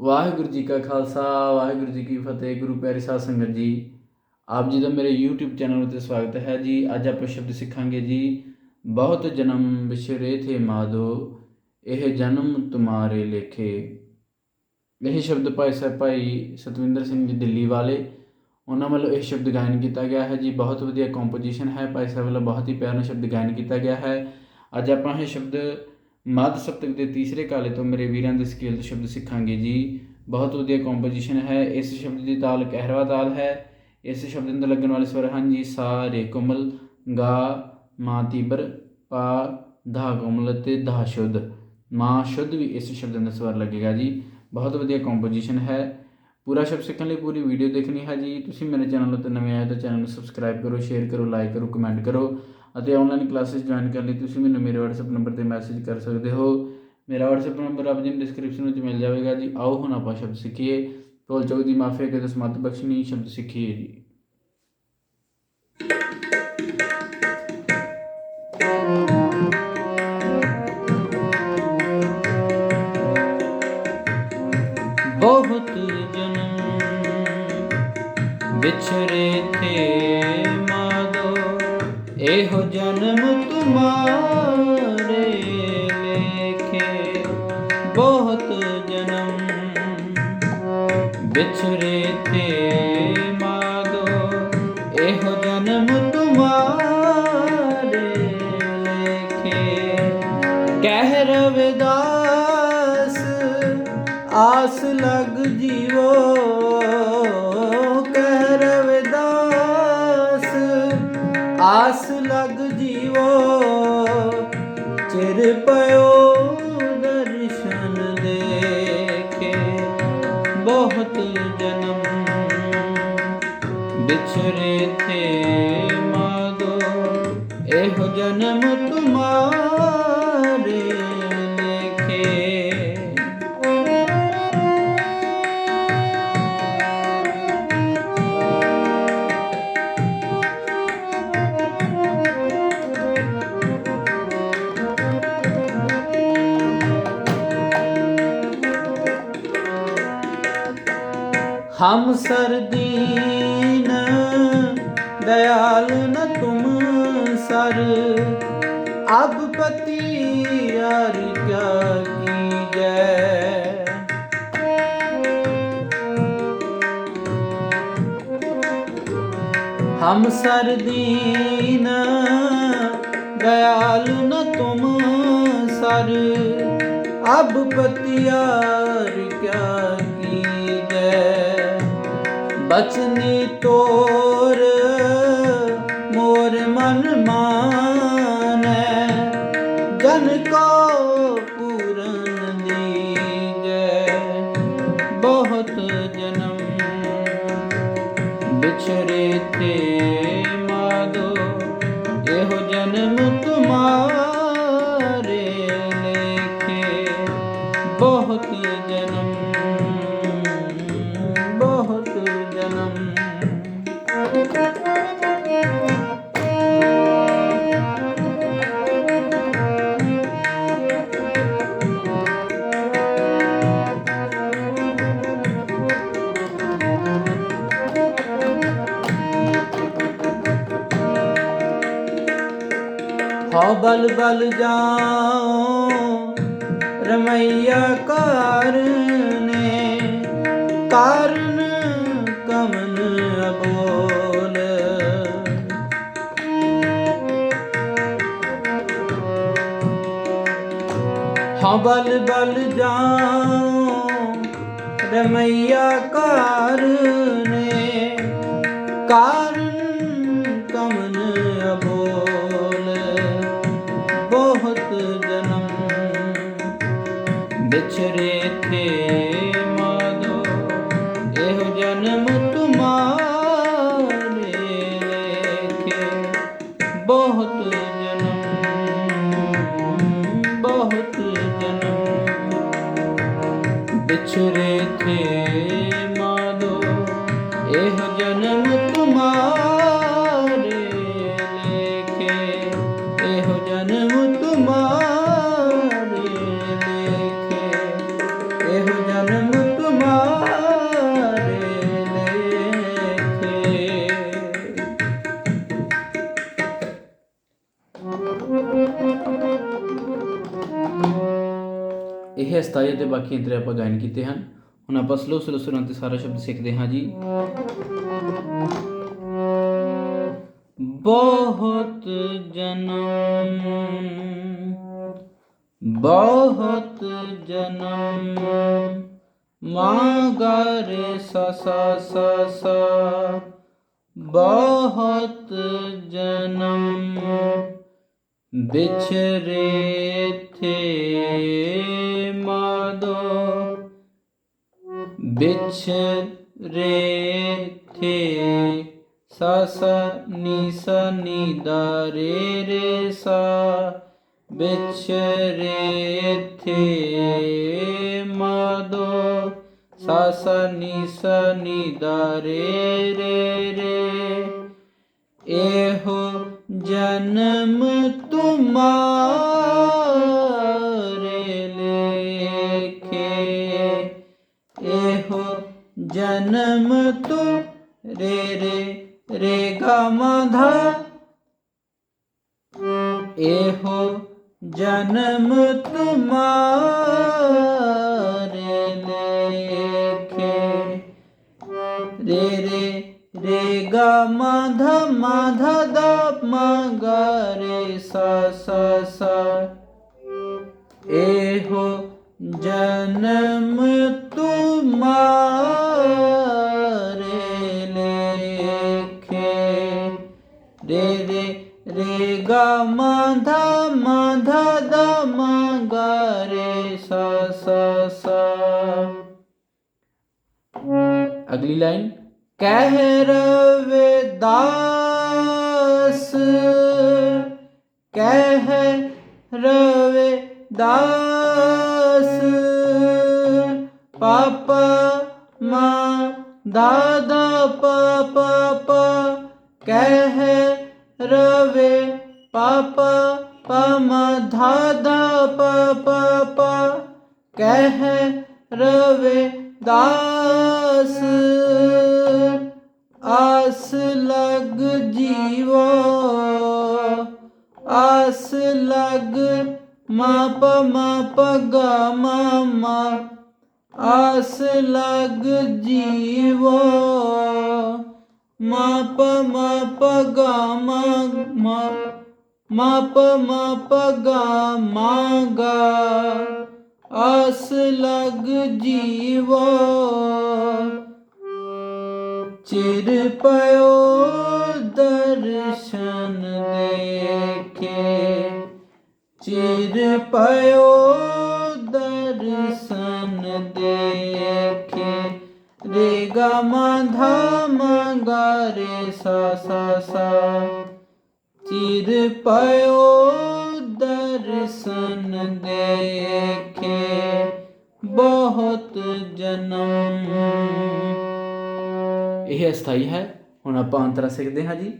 ਵਾਹਿਗੁਰੂ ਜੀ ਕਾ ਖਾਲਸਾ, ਵਾਹਿਗੁਰੂ ਜੀ ਕੀ ਫਤਿਹ, ਗੁਰੂ ਪਿਆਰੀ ਸਾਧ ਸੰਗਤ ਜੀ। ਆਪ ਜੀ ਦਾ ਮੇਰੇ YouTube ਚੈਨਲ ਉਤੇ ਸਵਾਗਤ ਹੈ ਜੀ। ਅੱਜ ਆਪਾਂ ਸ਼ਬਦ ਸਿੱਖਾਂਗੇ ਜੀ, ਬਹੁਤ ਜਨਮ ਵਿਛੜੇ ਥੇ ਮਾਦੋ ਇਹ ਜਨਮ ਤੁਮਾਰੇ ਲੇਖੇ। ਇਹ ਸ਼ਬਦ ਭਾਈ ਸਾਹਿਬ ਭਾਈ ਸਤਵਿੰਦਰ ਸਿੰਘ ਜੀ ਦਿੱਲੀ ਵਾਲੇ, ਉਹਨਾਂ ਵੱਲੋਂ ਇਹ ਸ਼ਬਦ ਗਾਇਨ ਕੀਤਾ ਗਿਆ ਹੈ ਜੀ। ਬਹੁਤ ਵਧੀਆ ਕੰਪੋਜੀਸ਼ਨ ਹੈ। ਭਾਈ ਸਾਹਿਬ ਵੱਲੋਂ ਬਹੁਤ ਹੀ ਪਿਆਰਾ ਸ਼ਬਦ ਗਾਇਨ ਕੀਤਾ ਗਿਆ ਹੈ। ਅੱਜ ਆਪਾਂ ਇਹ ਸ਼ਬਦ ਮੱਧ ਸਪਤਕ ਦੇ ਤੀਸਰੇ ਕਾਲੇ ਤੋਂ ਮੇਰੇ ਵੀਰਾਂ ਦੇ ਸਕੇਲ ਤੋਂ ਸ਼ਬਦ ਸਿੱਖਾਂਗੇ ਜੀ। ਬਹੁਤ ਵਧੀਆ ਕੰਪੋਜੀਸ਼ਨ ਹੈ। ਇਸ ਸ਼ਬਦ ਦੀ ਤਾਲ ਕਹਿਰਵਾ ਤਾਲ ਹੈ। ਇਸ ਸ਼ਬਦ ਅੰਦਰ ਲੱਗਣ ਵਾਲੇ ਸਵਰ ਹਨ ਜੀ, ਸਾ, ਰੇ, ਕੋਮਲ, ਗਾ, ਮਾ, ਤੀਬਰ, ਪਾ, ਧਾ, ਕੋਮਲ ਤੇ ਧਾ ਸ਼ੁੱਧ। ਮਾ ਸ਼ੁੱਧ ਵੀ ਇਸ ਸ਼ਬਦ ਅੰਦਰ ਸਵਰ ਲੱਗੇਗਾ ਜੀ। ਬਹੁਤ ਵਧੀਆ ਕੰਪੋਜੀਸ਼ਨ ਹੈ। ਪੂਰਾ ਸ਼ਬਦ ਸਿੱਖਣ ਲਈ ਪੂਰੀ ਵੀਡੀਓ ਦੇਖਣੀ ਹੈ ਜੀ। ਤੁਸੀਂ ਮੇਰੇ ਚੈਨਲ ਉੱਤੇ ਨਵੇਂ ਆਏ ਤਾਂ ਚੈਨਲ ਨੂੰ ਸਬਸਕ੍ਰਾਈਬ ਕਰੋ ਸ਼ੇਅਰ ਕਰੋ ਲਾਈਕ ਕਰੋ ਕਮੈਂਟ ਕਰੋ। ਅਤੇ ਆਨਲਾਈਨ ਕਲਾਸਿਸ ਜੁਆਇਨ ਕਰਨ ਲਈ, ਤੁਸੀਂ ਮੈਨੂੰ ਮੇਰੇ ਵਟਸਐਪ ਨੰਬਰ ਤੇ ਮੈਸੇਜ ਕਰ ਸਕਦੇ ਹੋ। ਮੇਰਾ ਵਟਸਐਪ ਨੰਬਰ ਆਪ ਜੀ ਨੂੰ ਡਿਸਕ੍ਰਿਪਸ਼ਨ ਵਿੱਚ ਮਿਲ ਜਾਵੇਗਾ ਜੀ। ਆਓ ਹੁਣ ਆਪਾਂ ਸ਼ਬਦ ਸਿੱਖੀਏ। ਭੁੱਲ ਚੁੱਕ ਦੀ ਮਾਫੀ ਅਗੇ ਦਸਮਤ ਬਖਸ਼ਣੀ ਸ਼ਬਦ ਸਿੱਖੀਏ ਜੀ। ਬਹੁਤ ਜਨਮ ਵਿਛੜੇ ਥੇ ਇਹੋ ਜਨਮ ਤੁਮਾਰੇ ਲੇਖੇ। ਬਹੁਤ ਜਨਮ ਵਿਛੜੇ ਤੇ ਮਾਦੋ ਇਹੋ ਜਨਮ ਤੁਮਾਰੇ ਲੇਖੇ। ਕਹਿ ਰਵਿਦਾਸ ਆਸ ਲਗ ਜੀਵੋ। ਕਹਿ ਰਵਿਦਾਸ ਆਸ ਹਮ ਸਰਦੀਨ, ਦਇਆਲ ਨ ਤੁਮ ਸਰ। ਅਬ ਪਤੀ ਯਾਰ ਕਿਆ ਕੀਜੈ। ਹਮ ਸਰਦੀਨ, ਦਇਆਲ ਨ ਤੁਮ ਸਰ। ਅਬ ਪਤੀ ਯਾਰ ਕਿਆ ਬਚਨੀ ਤੋਰ ਮੋਰ ਮਨ ਮਾਨੈ। ਜਨ ਕੋ ਪੂਰਨ ਨੀਜੈ ਬਹੁਤ ਜਨਮ ਵਿਛਰੇ ਤੇ ਬਲ ਬਲ ਜਾਉ ਰਮਈਆ ਕਾਰਨੇ ਕਾਰਨ ਕਮਨ ਅਬੋਲ। ਹਾਂ ਬਲ ਬਲ ਜਾਉ ਰਮਈਆ ਕਾਰਨੇ ਵਿਛੜੇ ਥੇ ਮਾਦੋ ਇਹ ਜਨਮ ਤੁਮਾਰੇ ਲੇਖੇ। ਬਹੁਤ ਜਨਮ ਬਹੁਤ ਜਨਮ। ਵਿਛੜੇ ਥੇ ਮਾਦੋ ਇਹ ਜਨਮ ਤੁਮਾਰੇ ਅਸਥਾਈ ਤੇ ਬਾਕੀ ਅੰਤਰੇ ਆਪਾਂ ਗਾਇਨ ਕੀਤੇ ਹਨ। ਹੁਣ ਆਪਾਂ ਸਲੋ ਸਲੋ ਸੁਰਾਂ ਤੇ ਸਾਰਾ ਸ਼ਬਦ ਸਿੱਖਦੇ ਹਾਂ ਜੀ। ਬਹੁਤ ਜਨਮ ਬਹੁਤ ਜਨਮ ਮਾਂ ਗਰੇ ਸ ਬਹੁਤ ਜਨਮ ਵਿਛਰੇ ਥੇ। ਵਿਛਰੇ ਥੇ ਸਾ ਸਾ ਨੀ ਸਾ ਨੀ ਦਾ ਰੇ ਰੇ ਸਾ ਵਿਛਰੇ ਥੇ ਮਾਦੋ ਸਾ ਸਾ ਨੀ ਸਾ ਨੀ ਦਾ ਰੇ ਰੇ ਰੇ ਇਹੋ ਜਨਮ ਤੁਮਾਰੇ ਇਹੋ ਜਨਮ ਤੂ ਰੇ ਰੇ ਰੇ ਗਾ ਮਾ ਧਾ ਇਹੋ ਜਨਮ ਤੁਮਾਰੇ ਲੇਖੇ ਰੇ ਰੇ ਰੇ ਗਾ ਮਾ ਧਾ ਮਾ ਧਾ ਦਾ ਮਾ ਗਾ ਰੇ ਸਾ ਸਾ ਸਾ ਇਹੋ ਜਨਮ ਤੁਮਾਰੇ ਰੇ ਗਾ ਮਾ ਧਾ ਮਾ ਧਾ ਦਾ ਮਾ ਗਾ ਰੇ ਸਾ ਸਾ ਸਾ ਅਗਲੀ ਲਾਈਨ ਕਹਿ ਰਵੇ ਦਾਸ ਕਹਿ ਰਵੇ ਦਾਸ ਪਾਪਾ ਮਾ ਦਾਦਾ ਪਾਪਾ ਪਾ ਕਹਿ ਰਵੇ ਪਾਪਾ, ਪਮਾ ਧਾਦਾ ਪਾਪਾ ਪਾ ਕਹਿ ਰਵੇ ਦਾਸ, ਆਸ ਲਗ ਜੀਵੋ। ਆਸ ਲਗ ਮਾ ਪ ਮਾ ਪ ਗਾ ਮਾ ਆਸ ਲਗ ਜੀਵੋ। ਮਾ ਪ ਮਾ ਪ ਗਾ ਮਾ ਮਾ ਮਾ ਪ ਗਾ ਮਾ ਆਸ ਲਗ ਜੀਵੋ। ਚਿਰ ਪਇਓ ਦਰਸ਼ਨ ਦੇਖੇ, ਚਿਰ ਪਇਓ ਦਰਸ਼ਨ ਦੇਖੇ। ਰੇ ਗਾ ਮਾ ਧਾ ਮਾ ਗਾ ਰੇ ਸਾ ਸਾ ਸਾ। ਚਿਰ ਪਇਓ, ਦਰਸ਼ਨ ਦੇਖੇ, ਬਹੁਤ ਜਨਮ। ਇਹ ਅਸਥਾਈ ਹੈ, ਹੁਣ ਆਪਾਂ ਅੰਤਰਾ ਸਿੱਖਦੇ ਹਾਂ ਜੀ।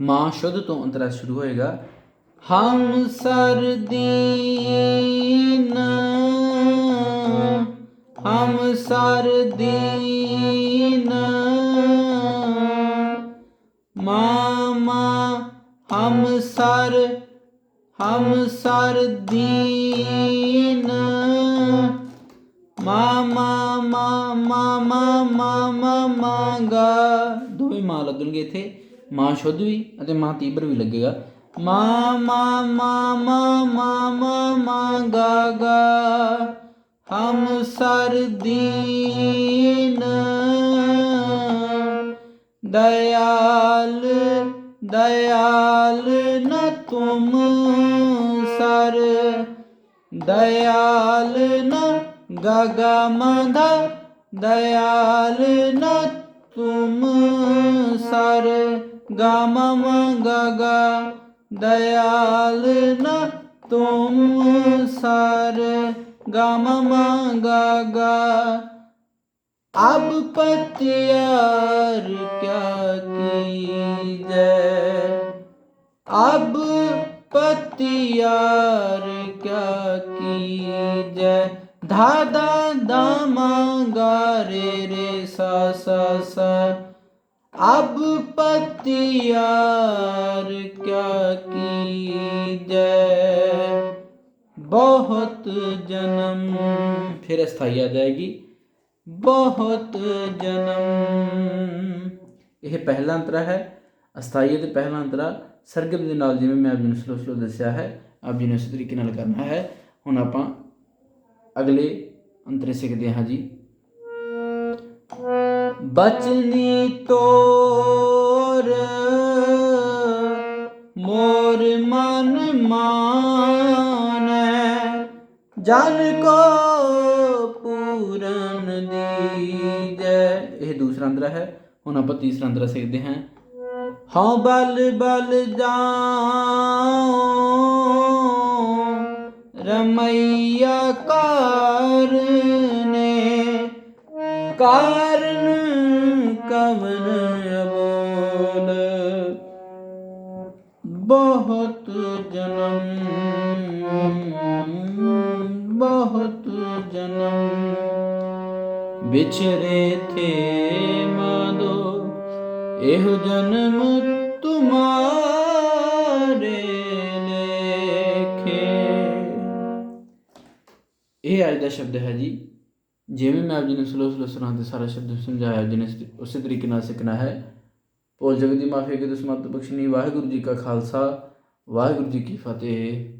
ਮਾਂ ਸ਼ੁੱਧ ਤੋਂ ਅੰਤਰਾ ਸ਼ੁਰੂ ਹੋਏਗਾ। ਹਮ ਸਰਦੀਨ ਹਮ ਸਰਦੀਨ ਮਾਮਾ, ਹਮ ਸਰ, ਹਮ ਸਰਦੀਨ ਮਾਮਾ ਮਾਮਾ ਮਾਮਾ ਮਾਮਾ ਗਾ। ਦੋਵੇਂ ਮਾਂ ਲੱਗਣਗੇ ਇੱਥੇ। ਮਾਂ ਸ਼ੁੱਧ ਵੀ ਅਤੇ ਮਾਂ ਤੀਬਰ ਵੀ ਲੱਗੇਗਾ। ਮਾਮਾ ਮਾਮਾ ਮਾਮਾ ਮਾ ਗਾ। ਗਾ ਹਮ ਸਰਦੀਨ ਦਇਆਲ ਦਇਆਲ ਨ ਤੁਮ ਸਰ। ਦਇਆਲ ਨ ਗਗਾ ਮਧਾ ਦਇਆਲ ਨ ਤੁਮ ਸਰ। ਗਮ ਗਗਾ, ਦਇਆਲ ਨ ਤੁਮ ਸਰ। ਗਮ ਗਗਾ। अब पत्यार क्या की जय अब पत्यार क्या की जय धादा दामा गा रे रे सा सा सा अब पत्यार क्या की जय बहुत जन्म फिर स्थाई आ जाएगी ਬਹੁਤ ਜਨਮ ਇਹ ਪਹਿਲਾ ਅੰਤਰਾ ਹੈ ਅਸਥਾਈ ਅਤੇ ਪਹਿਲਾ ਅੰਤਰਾ ਸਰਗਮ ਦੇ ਨਾਲ ਜਿਵੇਂ ਮੈਂ ਆਪ ਜੀ ਨੂੰ ਸਲੋ ਸਲੋ ਦੱਸਿਆ ਹੈ ਆਪ ਜੀ ਨੂੰ ਇਸੇ ਤਰੀਕੇ ਨਾਲ ਕਰਨਾ ਹੈ ਹੁਣ ਆਪਾਂ ਅਗਲੇ ਅੰਤਰੇ ਸਿੱਖਦੇ ਹਾਂ ਜੀ ਬਚਨੀ ਤੋਰ ਮੋਰ ਮਨ ਮਾਨੈ ਜਨ ਕੋ ਪੂਰਨ ਦੀਜੈ ਇਹ ਦੂਸਰਾ ਅੰਤਰਾ ਹੈ। ਹੁਣ ਆਪਾਂ ਤੀਸਰਾ ਅੰਤਰਾ ਸਿੱਖਦੇ ਹਾਂ। ਹਉ ਬਲ ਬਲ ਜਾਉ। ਰਮਈਆ ਕਾਰਨੇ ਕਾਰਨ ਕਵਨ ਅਬੋਲ ਬਹੁਤ ਜਨਮ ਬਹੁਤ ਜਨਮ। ਵਿਛਰੇ ਥੇ ਮਾਦੋ, ਇਹੋ ਜਨਮ ਤੁਮਾਰੇ ਲੇਖੇ। ਇਹ ਅੱਜ ਦਾ ਸ਼ਬਦ ਹੈ ਜੀ, ਜਿਵੇਂ ਮੈਂ ਆਪ ਜੀ ਨੂੰ ਸਲੋ ਸਲੋ ਸੁਣਾ ਤੇ ਸਾਰਾ ਸ਼ਬਦ ਸਮਝਾਇਆ ਜੀ ਨੇ ਉਸੇ ਤਰੀਕੇ ਨਾਲ ਸਿੱਖਣਾ ਹੈ। ਭੁੱਲ ਜਗ ਦੀ ਮਾਫੀ ਅਗੇ ਤੋਂ ਸਮਤ ਬਖਸ਼ਣੀ, ਵਾਹਿਗੁਰੂ ਜੀ ਕਾ ਖਾਲਸਾ, ਵਾਹਿਗੁਰੂ ਜੀ ਕੀ ਫਤਿਹ।